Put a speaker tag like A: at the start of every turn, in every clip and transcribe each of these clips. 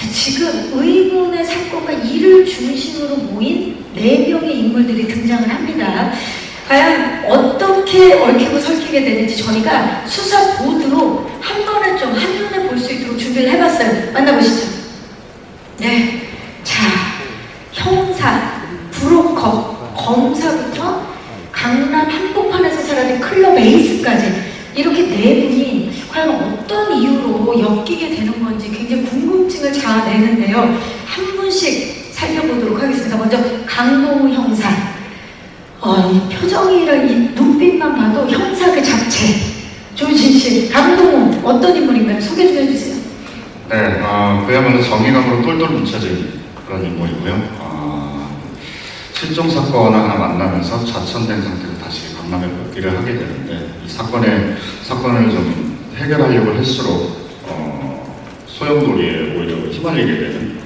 A: 자, 지금 의문의 사건과 이를 중심으로 모인 네 명의 인물들이 등장을 합니다. 과연 어떻게 얽히고 설키게 되는지 저희가 수사 보드로 한 번에 좀 한눈에 볼 수 있도록 준비를 해봤어요. 만나보시죠. 네. 자, 형사, 브로커, 검사부터 강남 한복판에서 사라진 클럽 에이스까지 이렇게 네 분이 과연 어떤 이유로 엮이게 되는 건지 굉장히 궁금증을 자아내는데요. 한 분씩 살펴보도록 하겠습니다. 먼저 강동우 형사. 어, 이 표정이랑 이 눈빛만 봐도 형사 그 자체. 조진 씨, 강동우 어떤 인물인가요? 소개 좀 해주세요.
B: 네, 어, 그야말로 정의감으로 똘똘 뭉쳐진 그런 인물이고요. 어, 실종 사건 하나 만나면서 좌천된 상태로 다시 강남에 복귀를 하게 되는데 이 사건의 사건을 좀 해결하려고 할수록 어, 소용돌이에 오히려 휘말리게 되는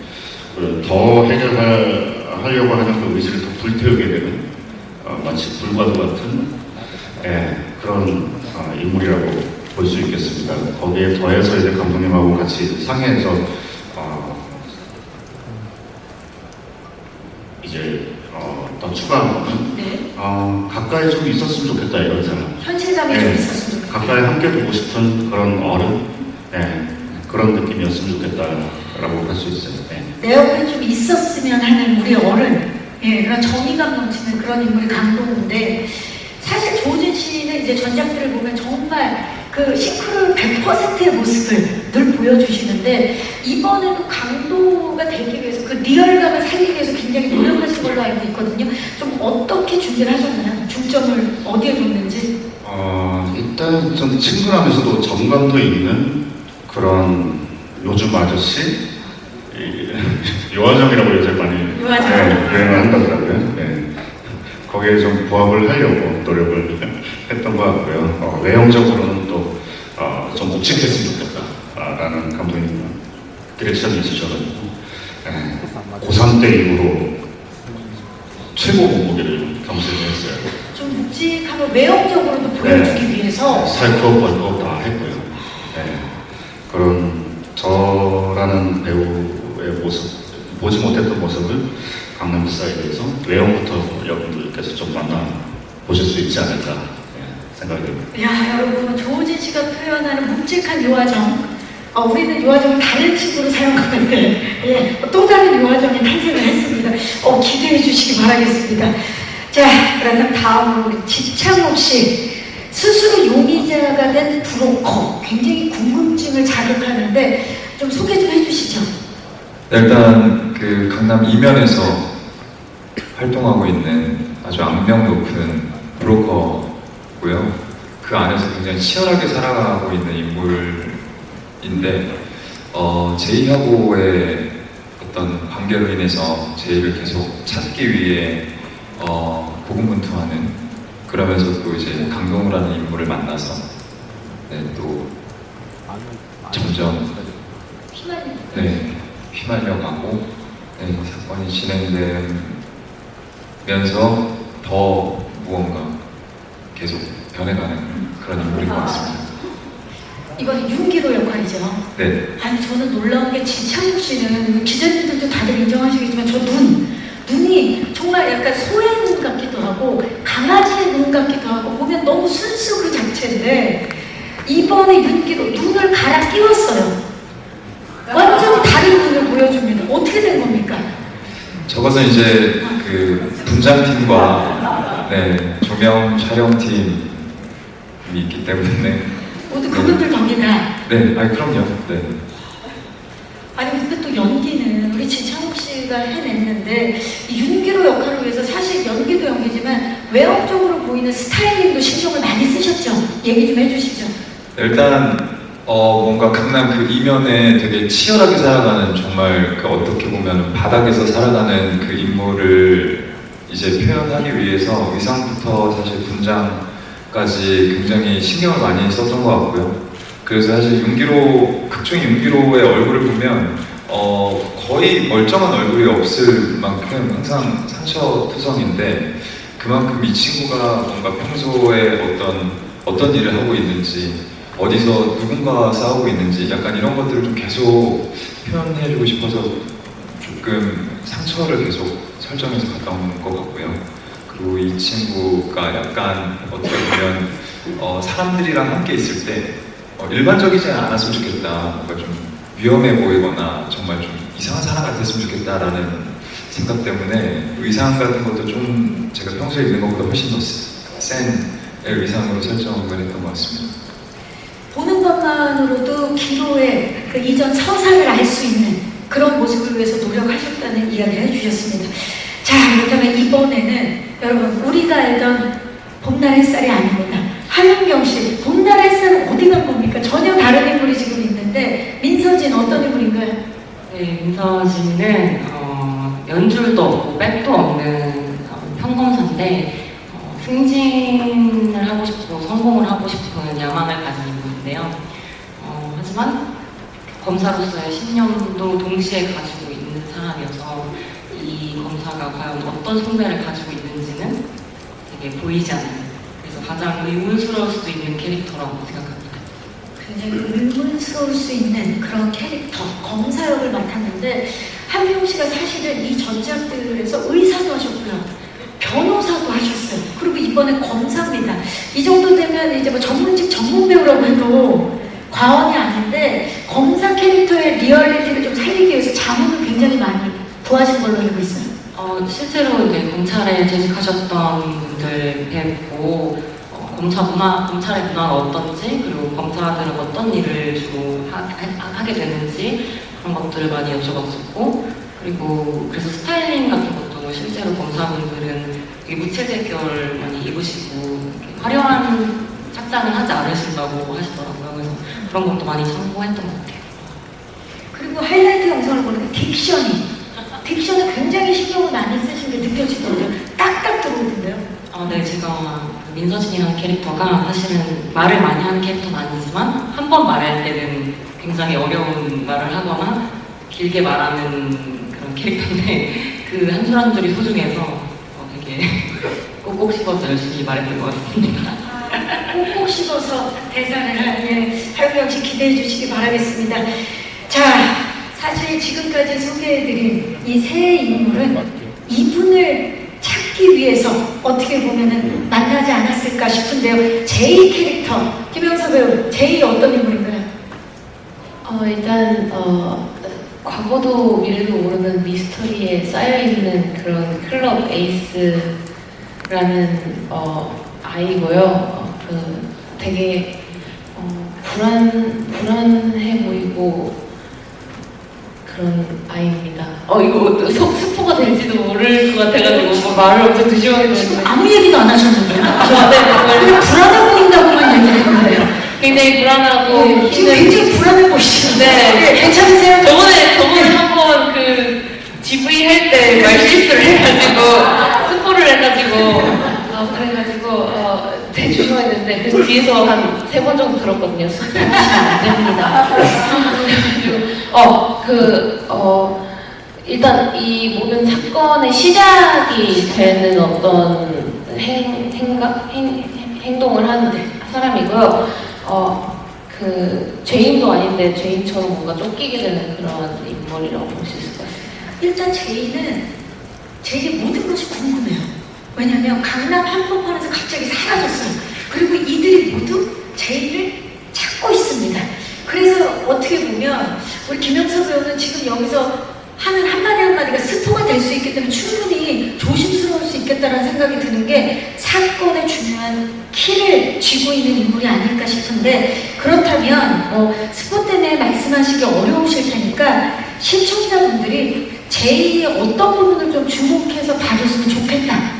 B: 그더 해결하려고 하는 그 의지를 더 불태우게 되는 어, 마치 불과도 같은 예, 그런 어, 인물이라고 볼 수 있겠습니다. 거기에 더해서 이제 감독님하고 같이 상의해서 어, 이제 어, 더 추가한 거는
A: 네.
B: 어, 가까이 좀 있었으면 좋겠다 이런 생각.
A: 현실감이 좀
B: 네.
A: 있었으면 좋겠어요.
B: 가까이 함께 보고 싶은 그런 어른, 네, 그런 느낌이었으면 좋겠다라고 할 수 있어요. 네.
A: 내 옆에 좀 있었으면 하는 우리 어른, 예, 그런 정의감 넘치는 그런 인물이 강동우인데, 사실 조진 씨는 이제 전작들을 보면 정말 그 싱크로율 100%의 모습을 늘 보여주시는데, 이번에도 강동우가 되기 위해서 그 리얼감을 살리기 위해서 굉장히 노력하신 걸로 알고 있거든요. 좀 어떻게 준비를 하셨나요? 중점을 어디에 뒀는지?
B: 어, 일단 좀 친근하면서도 정감도 있는 그런 요즘 아저씨 이, 요아정이라고 요새 많이
A: 요아정.
B: 네, 유행을 한다더라고요. 네. 거기에 좀 부합을 하려고 노력을 했던 것 같고요. 어, 외형적으로는 또 어, 좀 묵직했으면 좋겠다라는 감독님 디렉션이 있으셔가지고 네, 고3 때 이후로 최고 몸무게를 감수했어요.
A: 좀 묵직하고 외형적으로도 보여주기 위해서
B: 살거 벌거 다 했고요. 네. 그런 저라는 배우의 모습, 보지 못했던 모습을 강남 스타일에서 외형부터 여러분들께서 좀 만나 보실 수 있지 않을까 네, 생각이 듭니다.
A: 야 여러분 조진 씨가 표현하는 묵직한 요화정. 어, 우리는 요화정을 다른 식으로 사용하는데 예, 또 다른 요화정이 탄생을 했습니다. 어, 기대해 주시기 바라겠습니다. 자 그렇다면 다음으로 지창욱 씨. 스스로 용의자가 된 브로커. 굉장히 궁금증을 자극하는데 좀 소개 좀 해주시죠
C: 네, 일단 그 강남 이면에서 활동하고 있는 아주 악명 높은 브로커고요. 그 안에서 굉장히 치열하게 살아가고 있는 인물인데 어, 제이하고의 어떤 관계로 인해서 제이를 계속 찾기 위해 어, 고군분투하는 그러면서 또 이제 강동우라는 인물을 만나서 네, 또 점점 네, 휘말려가고 네, 사건이 진행되면서 더 무언가 계속 변해가는 그런 인물인 것 같습니다.
A: 이번 윤기로 역할이죠
C: 네,
A: 아니 저는 놀라운 게 지창욱 씨는 기자님들도 다들 인정하시겠지만 저 눈, 눈이 정말 약간 소의 눈 같기도 하고 강아지의 눈 같기도 하고 보면 너무 순수 그 자체인데 이번에 윤기로 눈을 갈아 끼웠어요. 보여줍니다. 어떻게 된 겁니까?
C: 저것은 이제 그 분장팀과 네, 조명 촬영팀이 있기 때문에
A: 모두 그분들 덕이다.
C: 네, 아니 그럼요. 네.
A: 아니 근데 또 연기는 우리 지창욱 씨가 해냈는데 이 윤기로 역할을 위해서 사실 연기도 연기지만 외형적으로 보이는 스타일링도 신경을 많이 쓰셨죠? 얘기 좀 해주시죠.
C: 일단 어 뭔가 강남 그 이면에 되게 치열하게 살아가는 정말 그 어떻게 보면 바닥에서 살아가는 그 인물을 이제 표현하기 위해서 의상부터 사실 분장까지 굉장히 신경을 많이 썼던 것 같고요. 그래서 사실 윤기로 극중 윤기로의 얼굴을 보면 어 거의 멀쩡한 얼굴이 없을 만큼 항상 상처 투성인데 그만큼 이 친구가 뭔가 평소에 어떤 어떤 일을 하고 있는지 어디서 누군가와 싸우고 있는지 약간 이런 것들을 좀 계속 표현해주고 싶어서 조금 상처를 계속 설정해서 갔다 오는 것 같고요. 그리고 이 친구가 약간 어떻게 보면 어, 사람들이랑 함께 있을 때 어, 일반적이지 않았으면 좋겠다. 뭔가 좀 위험해 보이거나 정말 좀 이상한 사람 같았으면 좋겠다라는 생각 때문에 의상 같은 것도 좀 제가 평소에 입는 것보다 훨씬 더 센 의상으로 설정을 했던 것 같습니다.
A: 것만으로도 기로의 그 이전 서사를 알 수 있는 그런 모습을 위해서 노력하셨다는 이야기를 해주셨습니다. 자, 그렇다면 이번에는 여러분 우리가 알던 봄날 햇살이 아닙니다. 한은경 씨, 봄날 햇살은 어디 간 겁니까? 전혀 다른 인물이 지금 있는데 민서진 어떤 인물인가요?
D: 네, 민서진은 어, 연줄도 없고 백도 없는 어, 평검사인데 어, 승진을 하고 싶고 성공을 하고 싶은 야망을 가진 인물인데요. 어, 하지만 검사로서의 신념도 동시에 가지고 있는 사람이어서 이 검사가 과연 어떤 성배를 가지고 있는지는 되게 보이지 않는 그래서 가장 의문스러울 수도 있는 캐릭터라고 생각합니다.
A: 굉장히 의문스러울 수 있는 그런 캐릭터, 검사 역을 맡았는데 한명 씨가 사실은 이 전작들에서 의사도 하셨고요. 변호사도 하셨어요. 그리고 이번에 검사입니다. 이 정도 되면 이제 뭐 전문직 전문 배우라고 해도 과언이 아닌데 검사 캐릭터의 리얼리티를 좀 살리기 위해서 자문을 굉장히 많이 구하신 걸로 알고 있어요.
D: 어, 실제로 이제 검찰에 재직하셨던 분들 뵙고 어, 검사 문화, 검찰의 문화가 어떤지 그리고 검사들은 어떤 일을 주로 하, 하, 게 되는지 그런 것들을 많이 여쭤봤었고 그리고 그래서 스타일링 같은 것도 실제로 검사분들은 무채색 계열 많이 입으시고 화려한 착장을 하지 않으신다고 하시더라고요. 그래서 그런 것도 많이 참고했던 것 같아요.
A: 그리고 하이라이트 영상을 보니까 딕션이 딕션을 굉장히 신경을 많이 쓰신 게 느껴지더라고요. 딱딱 들어오던데요.
D: 아, 네, 제가 민서진이라는 캐릭터가 사실은 말을 많이 하는 캐릭터는 아니지만 한 번 말할 때는 굉장히 어려운 말을 하거나 길게 말하는 그런 캐릭터인데 그 한 줄 한 줄이 소중해서 어, 되게 꼭꼭 씹어서 열심히 말했던 것 같습니다.
A: 꼭꼭 씹어서 대사를 하는 할구 역시 기대해 주시기 바라겠습니다. 자, 사실 지금까지 소개해드린 이 세 인물은 이분을 찾기 위해서 어떻게 보면은 만나지 않았을까 싶은데요. 제이 캐릭터, 김영사 배우, 제이 어떤 인물인가요?
E: 어, 일단 어, 과거도 미래도 모르는 미스터리에 쌓여 있는 그런 클럽 에이스라는 어, 아이고요. 어, 그 되게 어, 불안 불안해 보이고 그런 아이입니다. 어 이거 속 스포가 될지도 모를 것 같아가지고 뭐 말을 엄청 조심하게
A: 지금
E: 되는데
A: 아무 얘기도 안 하셨는데요.
E: 저한테
A: 그냥 불안해 보인다고만 얘기를 했는데요.
E: 굉장히 불안하고
A: 네, 지금
E: 힘든
A: 굉장히 불안해 보이시는데
E: 네.
A: 괜찮으세요?
E: 저번에 저번에 한 번 그 GV 할 때 말실수를 해가지고 스포를 해가지고 어, 그래가지고 어, 되게 조심했는데 그래서 뒤에서 한 세 번 정도 들었거든요. 안 됩니다. 어 그 어, 일단 이 모든 사건의 시작이 되는 어떤 행, 행각, 행, 행동을 하는 사람이고요. 어, 그 죄인도 아닌데 죄인처럼 뭔가 쫓기게 되는 그런 인물이라고 볼 수 있을 것 같습니다.
A: 일단 제이는 제이의 모든 것이 궁금해요. 왜냐면 강남 한복판에서 갑자기 사라졌어요. 그리고 이들이 모두 제이를 찾고 있습니다. 그래서 어떻게 보면 우리 김영석 배우는 지금 여기서 하는 한마디 한마디가 스포가 될 수 있기 때문에 충분히 조심스러울 수 있겠다는 생각이 드는 게 사건의 중요한 키를 쥐고 있는 인물이 아닐까 싶은데 그렇다면 뭐 스포 때문에 말씀하시기 어려우실 테니까 시청자분들이 제2의 어떤 부분을 좀 주목해서 봐줬으면 좋겠다.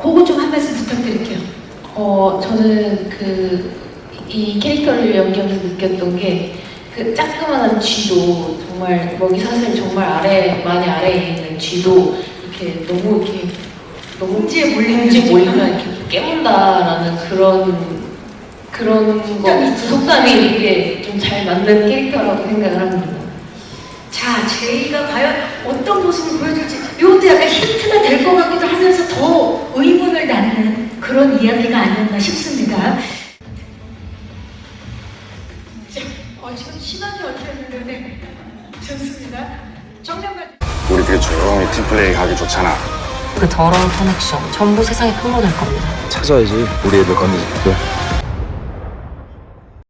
A: 그거 좀 한 말씀 부탁드릴게요.
E: 어, 저는 그, 이 캐릭터를 연기하면서 느꼈던 게, 그 짜끄만한 쥐도 정말, 먹이 사슬 정말 아래, 많이 아래에 있는 쥐도 이렇게 너무 이렇게, 너무
A: 공지에 몰리는
E: 공지에 몰리면 이렇게 깨문다라는 그런, 그런 거. 속담이 이게 좀 잘 맞는 캐릭터라고 생각을 합니다.
A: 자, 제이가 과연 어떤 모습을 보여줄지 이것도 약간 힌트가 될 것 같기도 하면서 더 의문을 낳는 그런 이야기가 아닌가 싶습니다.
B: 우리 되게 조용히 팀플레이 하기 좋잖아.
D: 그 더러운 커넥션 전부 세상에 폭로될 겁니다.
B: 찾아야지. 우리 애들 건드릴게.